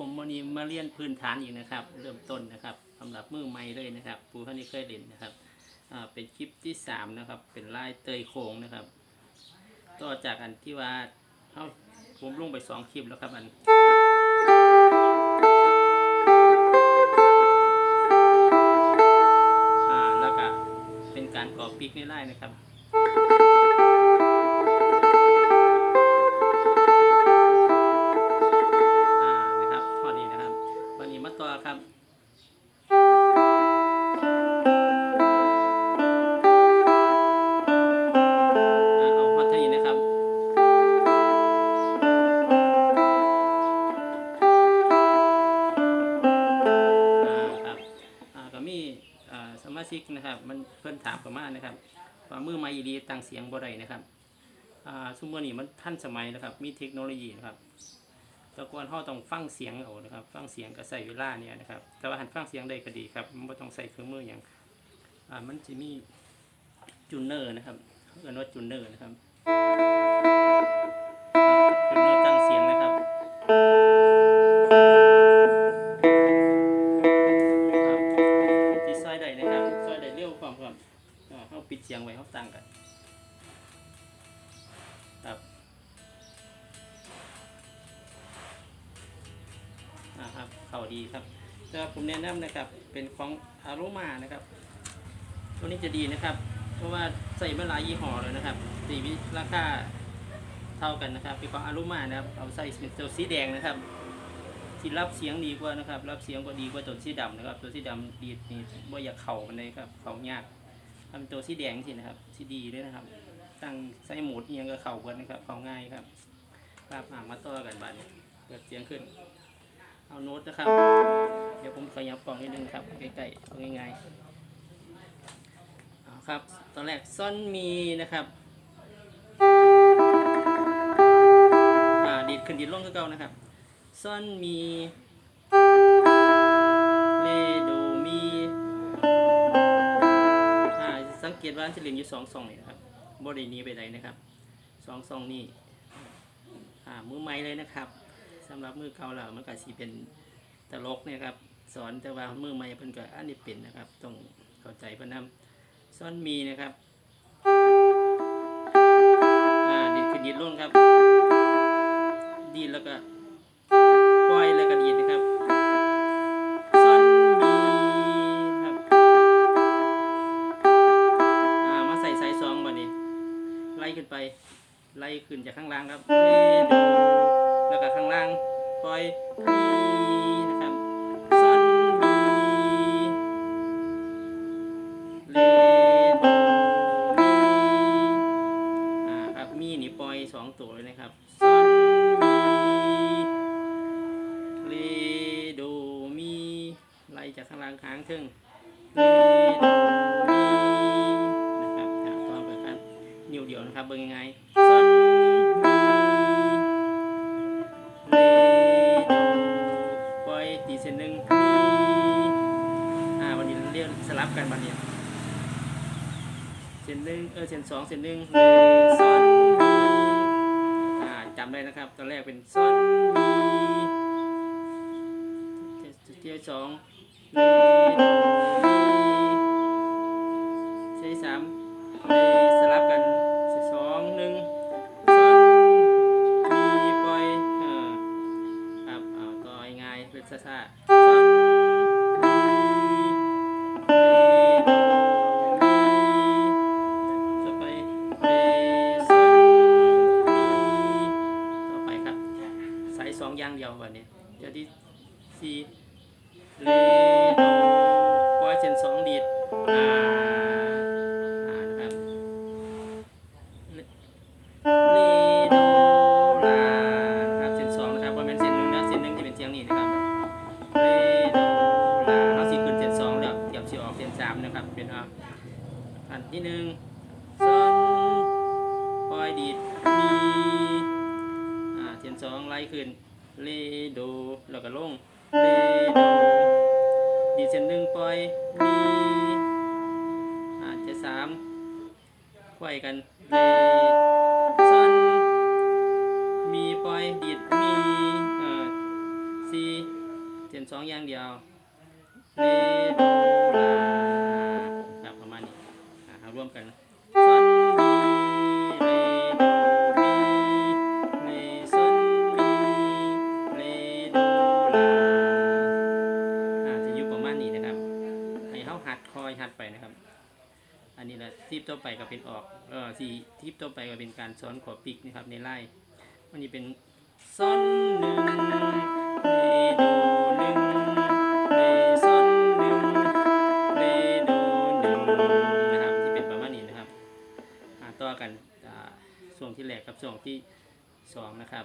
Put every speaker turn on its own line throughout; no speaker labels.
ดีครับผมวันนี้มาเรียนพื้นฐานอีกนะครับ เริ่มต้นนะครับสำหรับมือใหม่เลยนะครับปูท่านนี้เคยเรียนนะครับอ่าเป็นคลิปที่สามนะครับ เป็นลายเตยโค้งนะครับ ต่อจากอันที่ว่าเขาผมลงไปสองคลิปแล้วครับอันอ่าแล้วก็เป็นการก่อปิกในไล่นะครับ นะครับ มันเพิ่นถามประมาณนะครับว่ามือไม้อีดีตั้งเสียงบ่ได้นะครับอ่าซุมเมอร์นี้มันทันสมัยนะครับ มีเทคโนโลยีนะครับต่ก่อนเราต้องฟังเสียงเอานะครับ ฟังเสียงก็ใส่เวลาเนี่ยนะครับ แต่ว่าหันฟังเสียงได้ก็ดีครับมันบ่ต้องใส่เครื่องมืออย่างอ่ามันจะมีจูเนอร์นะครับเขาเรียกว่าจูเนอร์นะครับ เสียงไว้เขาตั้งกันครับอ่าครับเข่าดีครับแต่ว่าผมแนะนำนะครับเป็นของอารุมานะครับ ตัวนี้จะดีนะครับ เพราะว่าใส่มาหลายยี่ห้อเลยนะครับสีวิราคาเท่ากันนะครับเป็นของอารุมานะครับเอาใส่เป็นตัวสีแดงนะครับที่รับเสียงดีกว่านะครับ รับเสียงก็ดีกว่าตัวสีดำนะครับ ตัวสีดำดีนี่ว่าอยากเข่ามันเลยครับ เข่ายาก ทำตัวสีแดงสินะครับสีดีด้วยนะครับ ตั้งใส่หมูดเอียงก็เข่ากันนะครับเข่าง่ายครับครับอ่ามาต่อกันบัดนี้เปิดเสียงขึ้น เอาโน้ตนะครับ เดี๋ยวผมขยับกล่องนิดนึงครับใกล้ๆเอาง่ายๆเอาครับ ตอนแรกซ่อนมีนะครับอ่าดีดขึ้นดีดลงก็เก่านะครับซ่อนมี เกตว่าจะเรียนอยู่สองซองนี่นะครับบรินี้ไปไหนนะครับสองซองนี่มือไม้เลยนะครับสำหรับมือเก่าแล้วมันก็สีเป็นตลกเนี่ยครับสอนแต่ว่ามือใหม่เพิ่นก็อันนี้เป็นนะครับต้องเข้าใจเพิ่นนำซ่อนมีนะครับดีดขึ้นดีดลงครับ ดีดแล้วก็ปล่อยแล้วก็ดีดนะครับ ไล่ขึ้นจากข้างล่างครับเรโดแล้วก็ข้างล่างปล่อยมีนะครับซอนมีเรดโดมีอ่าครับมีนี่ปล่อยสองตัวเลยนะครับซอนมีเรโดมีไล่จากข้างล่างค้างถึงเรดโดมีนะครับอ่าต่อไปครับนิ้วเดียวนะครับเบิ่งยังไง มีเรโดปล่อยตีเส้นหนึ่งมีอ่าวันนี้เรียกสลับกันวันนี้เส้นหนึ่งเออเส้นสองเส้นหนึ่งเรซ่อนมีอ่าจำได้นะครับตอนแรกเป็นซอนมีเที่ยวสองเร สองอย่างเดียววันนี้เดี๋ยวที่สี่เรโดปล่อยเส้นสองดีดอ่าอ่านะครับเรโดลานะครับเส้นสองนะครับว่าเป็นเส้นหนึ่งนะเส้นหนึ่งที่เป็นเสียงนี้นะครับเรโดลาเขาสีขึ้นเส้นสองแล้วเดี๋ยวสีออกเส้นสามนะครับเป็นอะอันที่หนึ่งซอนปล่อยดีดมีอ่าเส้นสองไล่ขึ้น เรโดแล้วก็ลงเรโดดีเส้นหนึ่งปล่อยมีอาเจ็ดสามไขว้กันเรซอนมีปล่อยดีดมีเอ่อเป็นสองอย่างเดียวเรโดลาครับประมาณนี้อ่าร่วมกันซอน นะครับ อันนี้แหละทิปต่อไปก็เป็นออกเออสี่ทิปต่อไปก็เป็นการซ้อนขอปิกนะครับในไล่มันจะเป็นซ้อนหนึ่งเรโดหนึ่งเรซ้อนหนึ่งเรโดหนึ่งนะครับที่เป็นประมาณนี้นะครับอ่าต่อกันอ่าช่วงที่แรกกับช่วงที่สองนะครับ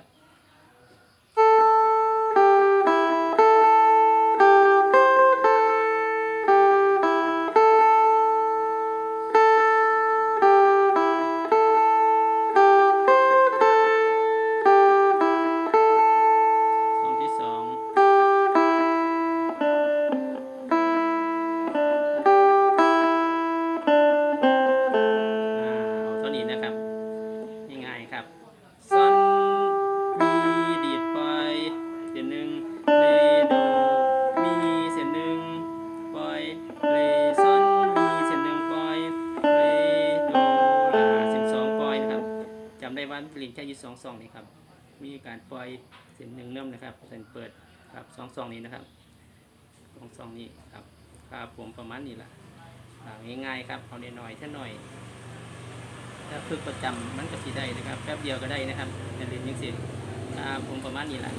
ว่าเรียนแค่ยี่สองซองนี่ครับ มีการปล่อยเส้นหนึ่งเนิ่มนะครับเส้นเปิดครับสองซองนี้นะครับสองซองนี้ครับครับผมประมาณนี้แหละง่ายๆครับเอาหน่อยๆแค่หน่อยถ้าฝึกประจำมันก็สิได้นะครับ แป๊บเดียวก็ได้นะครับเรียนยังสิครับผมประมาณนี้แหละ